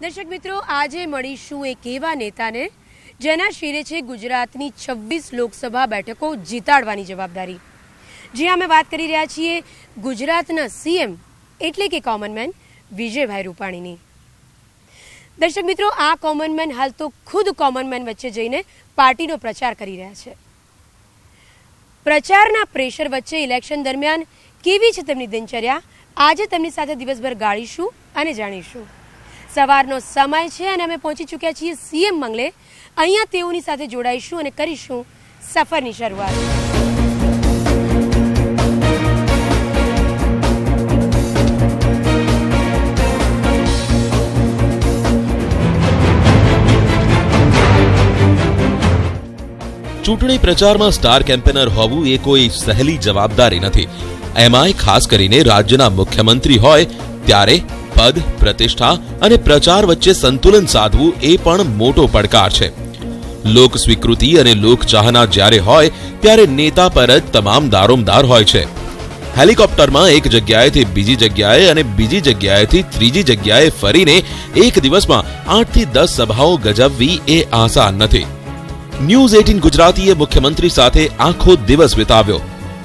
દર્શક મિત્રો, આજે મળીશું એક એવા નેતાને જેના શિરે છે ગુજરાતની છવ્વીસ લોકસભા બેઠકો જીતાડવાની જવાબદારી. જે અમે વાત કરી રહ્યા છીએ ગુજરાતના સીએમ એટલે કે કોમન મેન વિજયભાઈ રૂપાણીની. દર્શક મિત્રો, આ કોમન મેન હાલ તો ખુદ કોમન મેન વચ્ચે જઈને પાર્ટીનો પ્રચાર કરી રહ્યા છે. પ્રચારના પ્રેશર વચ્ચે ઇલેક્શન દરમિયાન કેવી છે તેમની દિનચર્યા? આજે તેમની સાથે દિવસભર ગાળીશું અને જાણીશું. સવારનો સમય છે અને અમે પહોંચી ચૂક્યા છીએ સીએમ મંગલે. અહીંયા તેઓની સાથે જોડાઈશું અને કરીશું સફરની શરૂઆત. ચૂંટણી પ્રચારમાં સ્ટાર કેમ્પેનર હોવું એ કોઈ સહેલી જવાબદારી નથી. એમાંય ખાસ કરીને રાજ્યના મુખ્યમંત્રી હોય ત્યારે પદ, પ્રતિષ્ઠા અને પ્રચાર વચ્ચે સંતુલન સાધવું એ પણ મોટો પડકાર છે. લોક સ્વીકૃતિ અને લોક ચાહના જ્યારે હોય, ત્યારે નેતા પર જ તમામ દારોમદાર હોય છે. હેલિકોપ્ટરમાં એક જગ્યાએથી બીજી જગ્યાએ અને બીજી જગ્યાએથી ત્રીજી જગ્યાએ ફરીને એક દિવસમાં આઠથી દસ સભાઓ ગજવવી એ આસાન નથી. ન્યૂઝ એટીન ગુજરાતીએ મુખ્યમંત્રી સાથે આખો દિવસ વિતાવ્યો.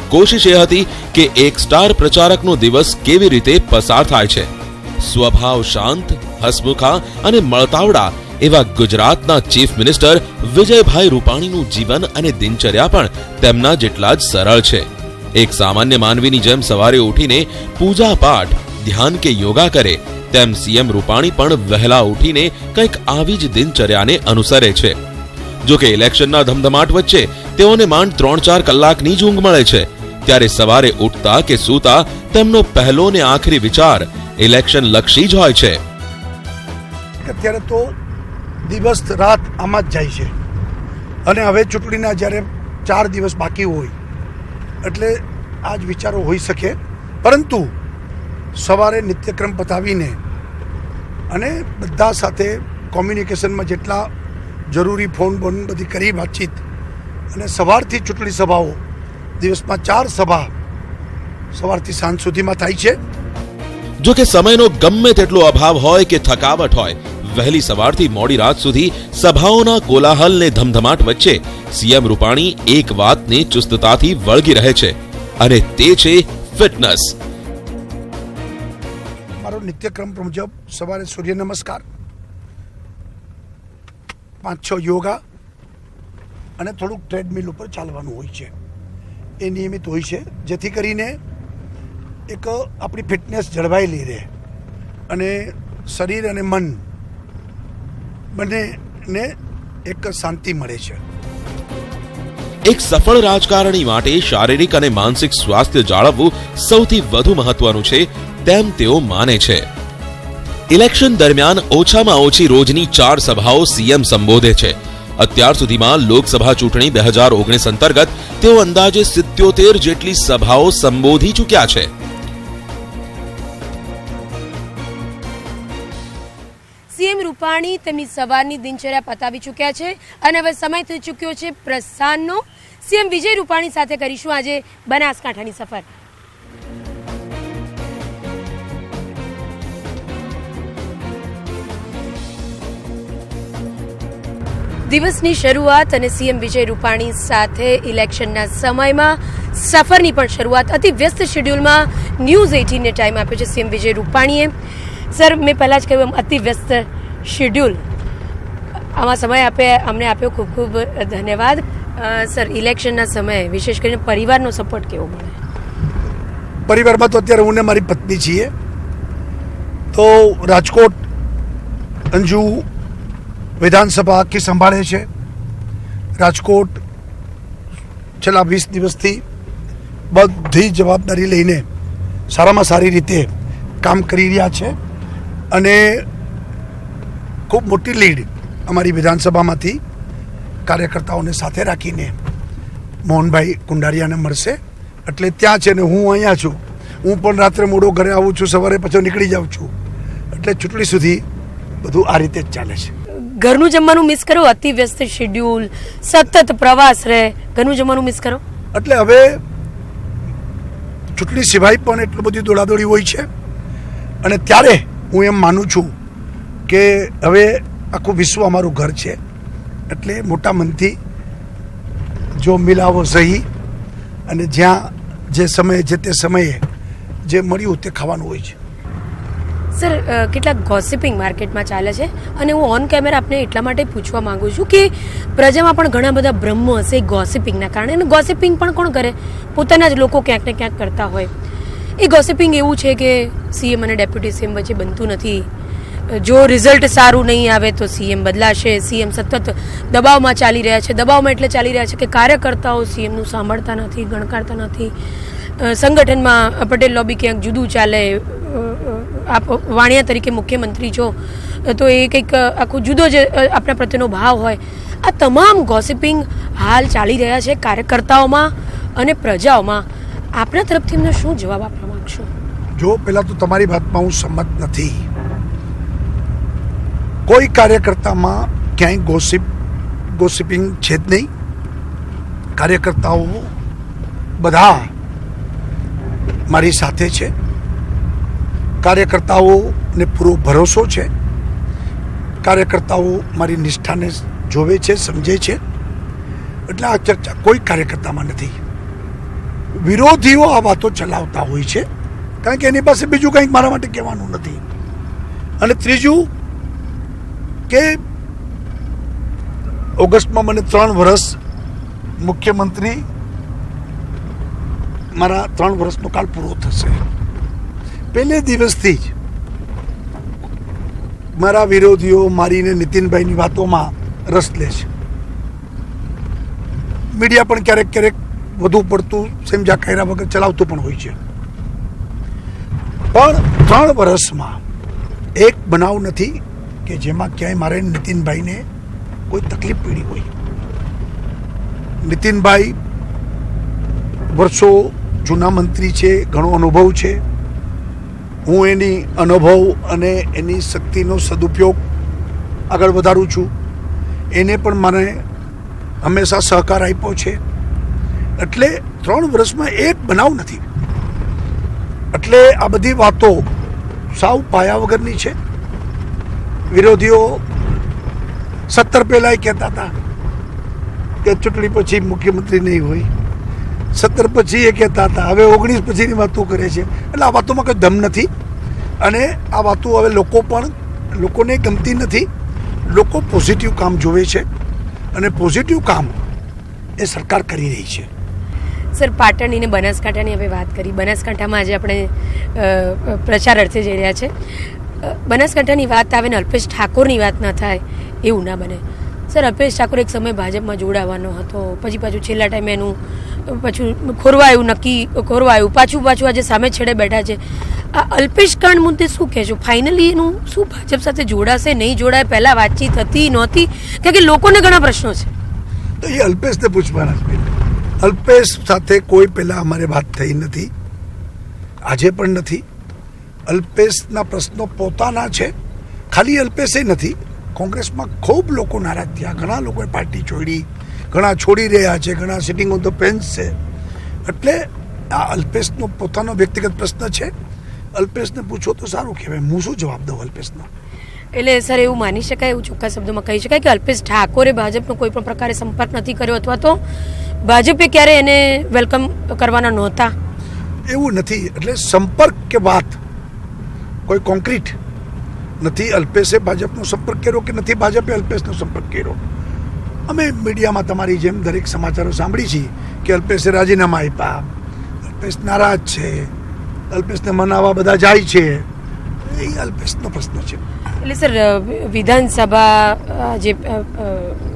કોશિશ એ હતી કે એક સ્ટાર પ્રચારકનો દિવસ કેવી રીતે પસાર થાય છે. સ્વભાવ શાંત, હસમુખા અને મળતાવડા એવા ગુજરાતના ચીફ મિનિસ્ટર વિજયભાઈ રૂપાણીનું જીવન અને દિનચર્યા પણ તેમના જેટલા જ સરળ છે. એક સામાન્ય માનવીની જેમ સવારે ઉઠીને પૂજા પાઠ, ધ્યાન કે યોગા કરે, તેમ સીએમ રૂપાણી પણ વહેલા ઉઠીને કંઈક આવી જ દિનચર્યાને અનુસરે છે. જો કે ઇલેક્શનના ધમધમાટ વચ્ચે તેઓને માંડ ત્રણ ચાર કલાકની જ ઊંઘ મળે છે. ત્યારે સવારે ઉઠતા કે સૂતા તેમનો પહેલો ને આખરી વિચાર ઇલેક્શન લક્ષી જ હોય છે. અત્યારે તો દિવસ રાત આમાં જ જાય છે. અને હવે ચૂંટણીના જ્યારે ચાર દિવસ બાકી હોય, એટલે આ જ વિચારો હોઈ શકે. પરંતુ સવારે નિત્યક્રમ પતાવીને અને બધા સાથે કોમ્યુનિકેશનમાં જેટલા જરૂરી ફોન બોન બધી કરી વાતચીત અને સવારથી ચૂંટણી સભાઓ, દિવસમાં ચાર સભા સવારથી સાંજ સુધીમાં થાય છે. જો કે સમયનો ગમે તેટલો અભાવ હોય કે થકાવટ હોય, વહેલી સવારથી મોડી રાત સુધી સભાઓના કોલાહલને ધમધમાટ વચ્ચે સીએમ રૂપાણી એક વાતને ચુસ્તતાથી વળગી રહે છે, અને તે છે ફિટનેસ. મારો નિત્યક્રમ મુજબ સવારે સૂર્ય નમસ્કાર. પાંચ છ યોગા અને થોડુંક ટ્રેડમિલ ઉપર ચાલવાનું હોય છે. એ નિયમિત હોય છે, જેથી કરીને એક આપણી ફિટનેસ જળવાયેલી રહે. અને શરીર અને મન બંનેને એક શાંતિ મળે છે. એક સફળ રાજકારણી માટે શારીરિક અને માનસિક સ્વાસ્થ્ય જાળવવું સૌથી વધુ મહત્વનું છે, તેમ તેઓ માને છે. ઇલેક્શન દરમિયાન ઓછામાં ઓછી રોજની ચાર સભાઓ સીએમ સંબોધે છે. અત્યાર સુધીમાં લોકસભા ચૂંટણી બે હજાર ઓગણીસ અંતર્ગત તેઓ અંદાજે સિત્યોતેર જેટલી સભાઓ સંબોધી ચૂક્યા છે. રૂપાણી તેમની સવારની દિનચર્યા પતાવી ચૂક્યા છે અને હવે સમય થઈ ચૂક્યો છે પ્રસ્થાનનો. સીએમ વિજય રૂપાણી સાથે કરીશું આજે બનાસકાંઠાની સફર. દિવસની શરૂઆત અને સીએમ વિજય રૂપાણી સાથે ઇલેક્શનના સમયમાં સફરની પણ શરૂઆત. અતિ વ્યસ્ત શેડ્યુલમાં ન્યૂઝ એઇટીનને ટાઈમ આપ્યો છે સીએમ વિજય રૂપાણીએ. સર, મેં પહેલાં જ કહ્યું એમ, અતિ વ્યસ્ત શેડ્યુલ. આમાં સમય આપે, અમને આપ્યો ખૂબ ખૂબ ધન્યવાદ. સર, ઇલેક્શનના સમયે, વિશેષ કરીને પરિવારનો સપોર્ટ કેવો મળે? પરિવારમાં તો અત્યારે હું ને મારી પત્ની છીએ. તો રાજકોટ, અંજુ વિધાનસભા આખી સંભાળે છે. રાજકોટ છેલ્લા વીસ દિવસથી બધી જવાબદારી લઈને સારામાં સારી રીતે કામ કરી રહ્યા છે. અને ખૂબ મોટી લીડ અમારી વિધાનસભામાંથી કાર્યકર્તાઓને સાથે રાખીને મોહનભાઈ કુંડારિયાને મળશે. એટલે ત્યાં છે ને હું અહીંયા છું. હું પણ રાત્રે મોડો ઘરે આવું છું સવારે પછી નીકળી જાઉં છું. એટલે ચૂંટણી સુધી બધું આ રીતે જ ચાલે છે. ઘરનું જમવાનું મિસ કરો? અતિ વ્યસ્ત શેડ્યુલ સતત પ્રવાસ રહે. ઘરનું જમવાનું મિસ કરો? એટલે હવે ચૂંટણી સિવાય પણ એટલું બધી દોડાદોડી હોય છે. અને ત્યારે હું એમ માનું છું કે હવે આખું વિશ્વ અમારું ઘર છે. એટલે મોટા મનથી જો મિલાવો સહી અને જ્યાં જે સમયે જે તે સમયે જે મળ્યું તે ખાવાનું હોય છે. સર કેટલાક ગોસિપિંગ માર્કેટમાં ચાલે છે અને હું ઓન કેમેરા આપને એટલા માટે પૂછવા માંગુ છું કે પ્રજામાં પણ ઘણા બધા બ્રહ્મ હશે ગોસિપિંગના કારણે અને ગોસિપિંગ પણ કોણ કરે? પોતાના જ લોકો ક્યાંક ને ક્યાંક કરતા હોય. એ ગોસિપિંગ એવું છે કે સીએમ અને ડેપ્યુટી સીએમ વચ્ચે બનતું નથી. જો રિઝલ્ટ સારું નહીં આવે તો સીએમ બદલાશે. સીએમ સતત દબાવમાં ચાલી રહ્યા છે. દબાવમાં એટલે ચાલી રહ્યા છે કે કાર્યકર્તાઓ સીએમનું સાંભળતા નથી, ગણકારતા નથી. સંગઠનમાં પટેલ લોબી ક્યાંક જુદું ચાલે આપ વાણિયા તરીકે મુખ્યમંત્રી છો, તો એ કંઈક આખો જુદો જ આપણા પ્રત્યેનો ભાવ હોય. આ તમામ ગોસિપિંગ હાલ ચાલી રહ્યા છે કાર્યકર્તાઓમાં અને પ્રજાઓમાં. આપના તરફથી એમને શું જવાબ આપવા માગશો? જો પહેલાં તો તમારી વાતમાં હું સંમત નથી. કોઈ કાર્યકર્તામાં ક્યાંય ગોસિપ ગોસિપિંગ છે જ નહીં. કાર્યકર્તાઓ બધા મારી સાથે છે. કાર્યકર્તાઓને પૂરો ભરોસો છે. કાર્યકર્તાઓ મારી નિષ્ઠાને જોવે છે, સમજે છે. એટલે આ ચર્ચા કોઈ કાર્યકર્તામાં નથી. વિરોધીઓ આ વાતો ચલાવતા હોય છે. કારણ કે એની પાસે બીજું કંઈક મારા માટે કહેવાનું નથી. અને ત્રીજું કે ઓગસ્ટમાં મને ત્રણ વર્ષ મુખ્યમંત્રી મારા ત્રણ વર્ષનો કાળ પૂરો થશે. પહેલે દિવસથી જ મારા વિરોધીઓ મારીને નીતિનભાઈની વાતોમાં રસ લે છે. મીડિયા પણ ક્યારેક ક્યારેક વધુ પડતું સેમજા કર્યા વગર ચલાવતું પણ હોય છે. પણ ત્રણ વર્ષમાં એક બનાવ નથી કે જેમાં ક્યાંય મારે નીતિનભાઈને કોઈ તકલીફ પડી હોય. નીતિનભાઈ વર્ષો જૂના મંત્રી છે, ઘણો અનુભવ છે. હું એની અનુભવ અને એની શક્તિનો સદુપયોગ આગળ વધારું છું. એને પણ મને હંમેશા સહકાર આપ્યો છે. એટલે ત્રણ વર્ષમાં એક બનાવ નથી. એટલે આ બધી વાતો સાવ પાયા વગરની છે. વિરોધીઓ સત્તર પહેલાં કહેતા હતા કે ચૂંટણી પછી મુખ્યમંત્રી નહીં હોય. સત્તર પછી એ કહેતા હતા, હવે ઓગણીસ પછીની વાતો કરે છે. એટલે આ વાતોમાં કોઈ દમ નથી. અને આ વાતો હવે લોકો પણ, લોકોને ગમતી નથી. લોકો પોઝિટિવ કામ જોવે છે અને પોઝિટિવ કામ એ સરકાર કરી રહી છે. સર, પાટણની ને બનાસકાંઠાની હવે વાત કરી. બનાસકાંઠામાં આજે આપણે પ્રચાર અર્થે જઈ રહ્યા છે. બનાસકાંઠાની વાત આવે ને અલ્પેશ ઠાકોરની વાત ન થાય, એવું ના બને. સર, અલ્પેશ ઠાકોર એક સમય ભાજપમાં જોડાવાનો હતો. પછી પાછું છેલ્લા ટાઈમે એનું, પાછું ખોરવાયું, નક્કી ખોરવાયું. પાછું પાછું આજે સામે છેડે બેઠા છે. આ અલ્પેશ કાંડ મુદ્દે શું કહેશો? ફાઇનલી એનું શું ભાજપ સાથે જોડાશે, નહીં જોડાય? પહેલાં વાતચીત હતી, નહોતી? કારણ કે લોકોને ઘણા પ્રશ્નો છે. તો એ અલ્પેશને પૂછવાના અલ્પેશ સાથે કોઈ પહેલાં અમારે વાત થઈ નથી. આજે પણ નથી. અલ્પેશના પ્રશ્નો પોતાના છે. ખાલી અલ્પેશે નથી કોંગ્રેસમાં ખૂબ લોકો નારાજ થયા. ઘણા લોકોએ પાર્ટી છોડી ઘણા છોડી રહ્યા છે ઘણા સિટિંગ ઓન ધ પેન્સ છે. એટલે આ અલ્પેશનો પોતાનો વ્યક્તિગત પ્રશ્ન છે. અલ્પેશને પૂછો તો સારું કહેવાય. હું શું જવાબ દઉં અલ્પેશનો? એટલે સર એવું માની શકાય? એવું ચોખ્ખા શબ્દોમાં કહી શકાય કે અલ્પેશ ઠાકોરે ભાજપનો કોઈ પણ પ્રકારે સંપર્ક નથી કર્યો અથવા તો ભાજપે ક્યારે એને વેલકમ કરવાના નહોતા? એવું નથી. એટલે સંપર્ક કે વાત? કોઈ કોન્ક્રીટ નથી અલ્પેશે ભાજપનો સંપર્ક કર્યો કે નથી? ભાજપે અલ્પેશનો સંપર્ક કર્યો. અમે મીડિયામાં તમારી જેમ દરેક સમાચારો સાંભળી છીએ કે અલ્પેશે રાજીનામા આપ્યા. અલ્પેશ નારાજ છે. અલ્પેશને મનાવવા બધા જાય છે. એ અલ્પેશનો પ્રશ્ન છે. એટલે સર વિધાનસભા જે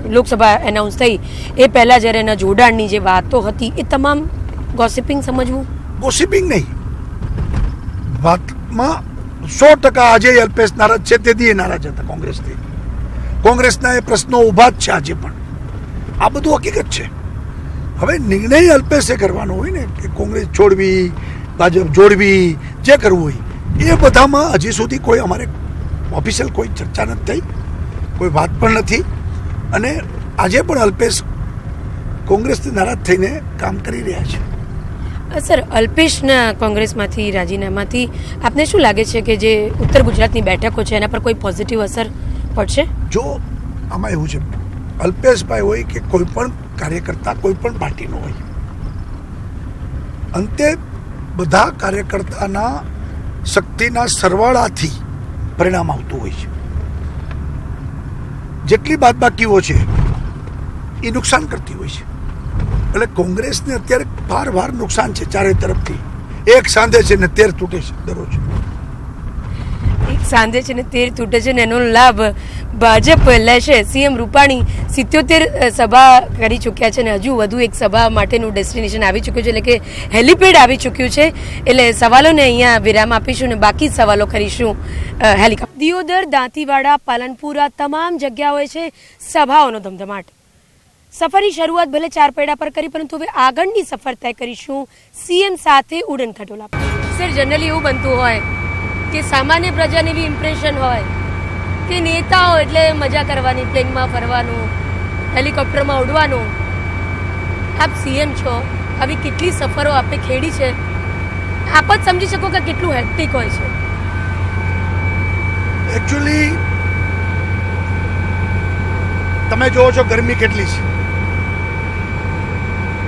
લોકસભા એનાઉન્સ થઈ એ પહેલાં જ્યારે એના જોડાણની જે વાતો હતી એ તમામ ગોસિપિંગ સમજવું? ગોસિપિંગ નહીં. વાતમાં સો ટકા આજે અલ્પેશ નારાજ છે, તેથી એ નારાજ હતા કોંગ્રેસથી. કોંગ્રેસના એ પ્રશ્નો ઊભા જ છે આજે પણ. આ બધું હકીકત છે. હવે નિર્ણય અલ્પેશે કરવાનો હોય ને, કે કોંગ્રેસ છોડવી, ભાજપ જોડવી, જે કરવું હોય, એ બધામાં હજી સુધી કોઈ અમારે ઓફિશિયલ કોઈ ચર્ચા નથી થઈ, કોઈ વાત પણ નથી. અને આજે પણ અલ્પેશ કોંગ્રેસથી નારાજ થઈને કામ કરી રહ્યા છે. સર, અલ્પેશના કોંગ્રેસમાંથી, રાજીનામાથી આપને શું લાગે છે કે જે ઉત્તર ગુજરાતની બેઠકો છે, એના પર કોઈ પોઝિટિવ અસર પડશે? જો આમાં એવું છે, અલ્પેશભાઈ હોય કે કોઈ પણ કાર્યકર્તા, કોઈ પણ પાર્ટીનો હોય, અંતે બધા કાર્યકર્તાના શક્તિના સરવાળાથી પરિણામ આવતું હોય છે. જેટલી બાદબાકીઓ છે, એ નુકસાન કરતી હોય છે. એટલે કોંગ્રેસને અત્યારે ભાર ભાર નુકસાન છે ચારે તરફથી. એક સાંધે છે ને તેર તૂટે છે દરરોજ. એક સાંધે છે ને તેર તૂટે છે ને એનો લાભ ભાજપ લેશે. સીએમ રૂપાણી સિત્યોતેર સભા કરી ચૂક્યા છે ને હજુ વધુ એક સભા માટેનું ડેસ્ટિનેશન આવી ચૂક્યું છે. એટલે કે હેલિપેડ આવી ચૂક્યું છે. એટલે સવાલોને અહીંયા વિરામ આપીશું ને બાકી સવાલો કરીશું હેલિકોપ્ટર દિયોદર, દાંતીવાડા, પાલનપુરા, તમામ જગ્યાઓએ છે સભાઓનો ધમધમાટ. સફરની શરૂઆત ભલે ચાર પૈડા પર કરી પરંતુ હવે આગળની સફર તય કરીશું. સીએમ સાથે ઉડન ખટોલા. સર જનરલી એવું બનતું હોય કે સામાન્ય પ્રજાને બી ઇમ્પ્રેશન હોય કે નેતાઓ એટલે મજા કરવાની પ્લેનમાં ફરવાનું હેલિકોપ્ટરમાં ઉડવાનું. આપ સીએમ છો આવી કેટલી સફરો આપે ખેડી છે? આપ જ સમજી શકો કે કેટલું હેક્ટિક હોય છે. એકચ્યુઅલી તમે જોવો છો ગરમી કેટલી છે.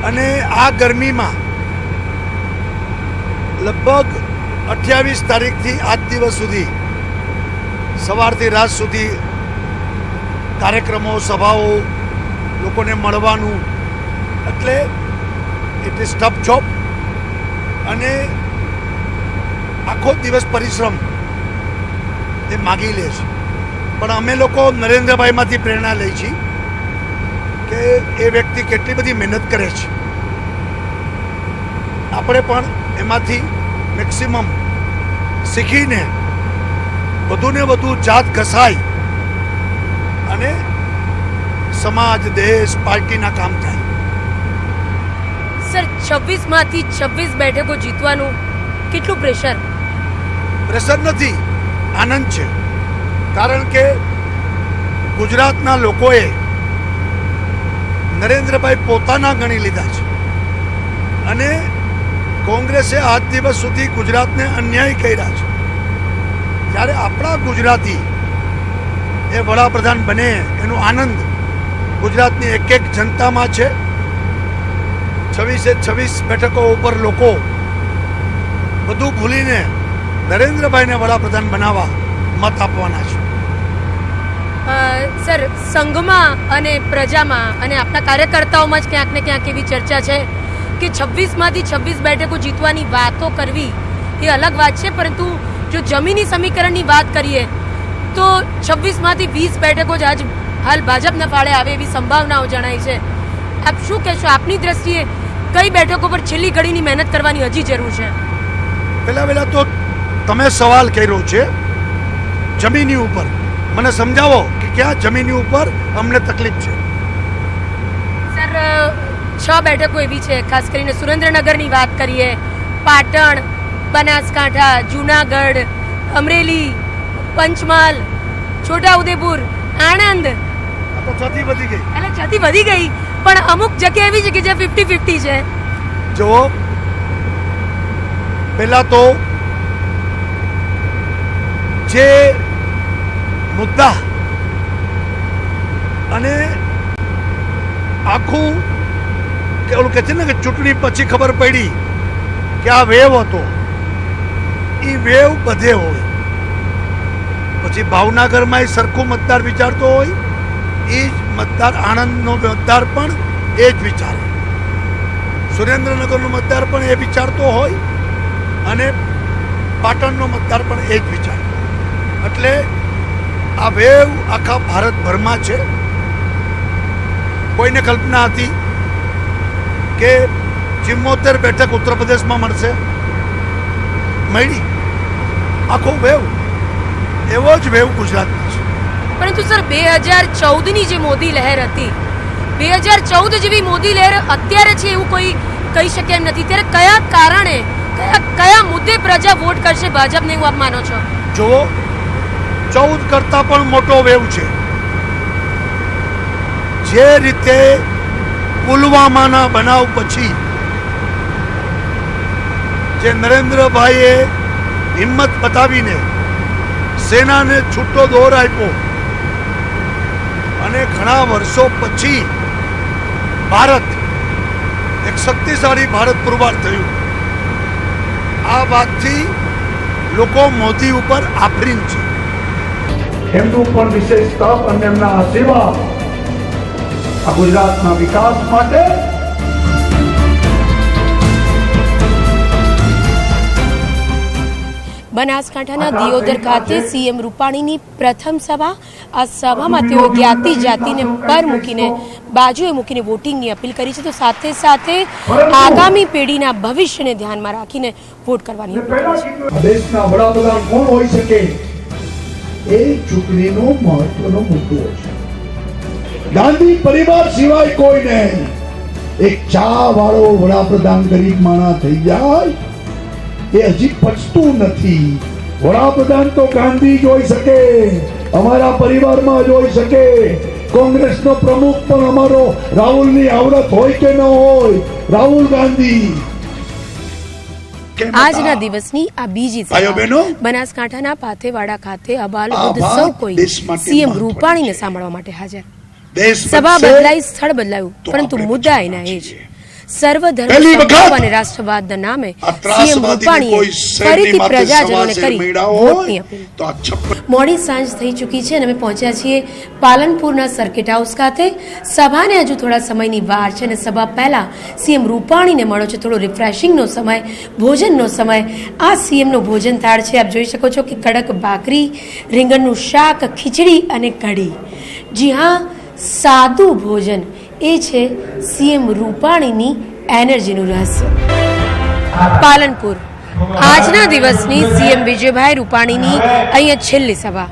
અને આ ગરમીમાં લગભગ અઠ્યાવીસ તારીખથી આજ દિવસ સુધી, સવારથી રાત સુધી કાર્યક્રમો, સભાઓ લોકોને મળવાનું, એટલે ઇટ ઇઝ ટફ જોબ અને આખો દિવસ પરિશ્રમ એ માગી લે છે. પણ અમે લોકો નરેન્દ્રભાઈમાંથી પ્રેરણા લઈ છીએ કે એ વ્યક્તિ કેટલી બધી મહેનત કરે છે. આપણે પણ એમાંથી મેક્સિમમ શીખીને વધુને વધુ જાત ઘસાય અને સમાજ દેશ પાર્ટીના કામ થાય. સર છવ્વીસમાંથી છવ્વીસ બેઠકો જીતવાનું કેટલું પ્રેશર? પ્રેશર નથી આનંદ છે. કારણ કે ગુજરાતના લોકોએ નરેન્દ્રભાઈ પોતાના ગણી લીધા છે. અને કોંગ્રેસે આજ દિવસ સુધી ગુજરાતને અન્યાય કર્યા છે. જ્યારે આપણા ગુજરાતી એ વડાપ્રધાન બને, એનો આનંદ ગુજરાતની એક એક જનતામાં છે. છવ્વીસે છવ્વીસ બેઠકો ઉપર લોકો બધું ભૂલીને નરેન્દ્રભાઈને વડાપ્રધાન બનાવવા મત આપવાના છે. સર, સંઘમાં અને પ્રજામાં અને આપણા કાર્યકર્તાઓમાં જ ક્યાંક ને ક્યાંક એવી ચર્ચા છે કે છવ્વીસમાંથી છવ્વીસ બેઠકો જીતવાની વાતો કરવી એ અલગ વાત છે, પરંતુ જો જમીની સમીકરણની વાત કરીએ તો છવ્વીસમાંથી વીસ બેઠકો જ આજ હાલ ભાજપના ફાળે આવે એવી સંભાવનાઓ જણાય છે. આપ શું કહેશો? આપની દ્રષ્ટિએ કઈ બેઠકો પર છેલ્લી ઘડીની મહેનત કરવાની હજી જરૂર છે? પહેલા પહેલા તો તમે સવાલ કર્યો છે જમીની ઉપર. મને સમજાવો. ક્યાં? જમીની ઉપર અમને તકલીફ છે. સર છ બેઠકો એવી છે. ખાસ કરીને સુરેન્દ્રનગરની વાત કરીએ પાટણ બનાસકાંઠા જુનાગઢ અમરેલી પંચમહાલ છોટાઉદેપુર આણંદ. તો છતી વધી ગઈ. એટલે છતી વધી ગઈ પણ અમુક જગ્યા એવી છે કે જે ફિફ્ટી ફિફ્ટી છે. જુઓ. પહેલા તો જે મુદ્દા અને આખું કે ઓલું કે છે ને કે ચૂંટણી પછી ખબર પડી કે આ વેવ હતો. એ વેવ બધે હોય. પછી ભાવનગરમાં એ સરખું મતદાર વિચારતો હોય, એ જ મતદાર આણંદનો મતદાર પણ એ જ વિચારે. સુરેન્દ્રનગરનો મતદાર પણ એ વિચારતો હોય અને પાટણનો મતદાર પણ એ જ વિચારે. એટલે આ વેવ આખા ભારતભરમાં છે. કોઈને કલ્પના હતી કે ચિમ્મોતેર બેઠક ઉત્તર પ્રદેશમાં મળશે? મળી. આખો વેવ. એવો જ વેવ ગુજરાતમાં છે. પરંતુ સર બે હજાર ચૌદની જે મોદી લહેર હતી બે હજાર ચૌદ જેવી મોદી લહેર અત્યારે છે એવું કોઈ કહી શકે એમ નથી. ત્યારે કયા કારણે કયા કયા મુદ્દે પ્રજા વોટ કરશે ભાજપને એવું આપ માનો છો? જુઓ ચૌદ કરતાં પણ મોટો વેવ છે. જે રીતે પુલવામાના બનાવ પછી જે નરેન્દ્રભાઈએ હિંમત બતાવીને સેનાને છૂટો દોર આપ્યો અને ઘણા વર્ષો પછી ભારત એક શક્તિશાળી ભારત પુરવાર થયું. આ વાતથી લોકો મોદી ઉપર આફરીન છે. એમનું પણ વિશેષ તપ અને એમના આશીર્વાદ આ ગુજરાતના વિકાસ માટે બનાસકાંઠાના દિયોદર ખાતે સીએમ રૂપાણીની પ્રથમ સભા આ સભામાં તેઓ જ્ઞાતિ જાતિને પર મૂકીને બાજુએ મૂકીને વોટિંગની અપીલ કરી છે. તો સાથે સાથે આગામી પેઢીના ભવિષ્યને ધ્યાનમાં રાખીને વોટ કરવાની અપીલ કરી છે. દેશના વડાપ્રધાન કોણ હોઈ શકે? એ ચૂંટણીનો મહત્વનો મુદ્દો છે. ગાંધી પરિવાર સિવાય કોઈ નહીં એક ચા વાળો વડાપ્રધાન ગરીબ માણા થઈ જાય એ હજી પચતું નથી. વડાપ્રધાન તો ગાંધી જોઈ શકે અમારા પરિવારમાં જોઈ શકે. કોંગ્રેસનો પ્રમુખ પણ અમારો રાહુલની આવડત હોય કે ન હોય રાહુલ ગાંધી. આજના દિવસની આ બીજી બનાસકાંઠાના પાથેવાડા ખાતે અબાલ સૌ કોઈ સીએમ રૂપાણીને સાંભળવા માટે હાજર. સભા બદલાઈ સ્થળ બદલાયું. પરંતુ મુદ્દા એના એ જ. સર્વધર્મ અને રાષ્ટ્રવાદના નામે સીએમ રૂપાણીએ ફરીથી પ્રજાજનોને કરી વોટની અપીલ મોડી સાંજ થઈ ચૂકી છે અને અમે પહોંચ્યા છીએ પાલનપુરના સર્કિટ હાઉસ ખાતે. સભાને હજુ થોડા સમયની વાર છે અને સભા પહેલા સીએમ રૂપાણીને મળો છે. થોડો રિફ્રેશિંગનો સમય ભોજનનો સમય. આ સીએમનો ભોજન થાળ છે. આપ જોઈ શકો છો કે કડક ભાખરી રીંગણનું શાક ખીચડી અને કઢી. જી હા સાદું ભોજન. એ છે સીએમ રૂપાણીની એનર્જીનું રહસ્ય. પાલનપુર. આજના દિવસની સીએમ વિજયભાઈ રૂપાણીની અહીંયા છેલ્લી સભા.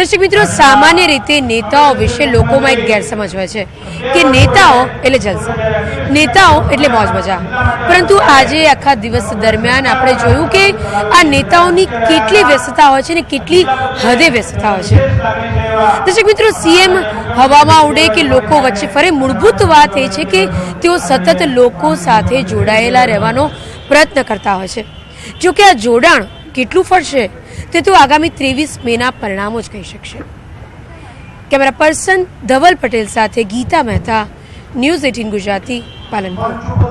દર્શક મિત્રો, સામાન્ય રીતે નેતાઓ વિશે લોકોમાં એક ગેરસમજ હોય છે કે નેતાઓ એટલે જલસા, નેતાઓ એટલે મોજ મજા પરંતુ આજે આખા દિવસ દરમિયાન આપણે જોયું કે આ નેતાઓની કેટલી વ્યસ્તતા હોય છે ને કેટલી હદે વ્યસ્તતા હોય છે. દર્શક મિત્રો, સીએમ હવામાં ઉડે કે લોકો વચ્ચે ફરે, મૂળભૂત વાત એ છે કે તેઓ સતત લોકો સાથે જોડાયેલા રહેવાનો પ્રયત્ન કરતા હોય છે. જોકે આ જોડાણ કેટલું ફળશે તે તો આગામી ત્રેવીસ મેના પરિણામો જ કહી શકશે. કેમેરા પર્સન ધવલ પટેલ સાથે ગીતા મહેતા, ન્યૂઝ એટીન ગુજરાતી, પાલનપુર.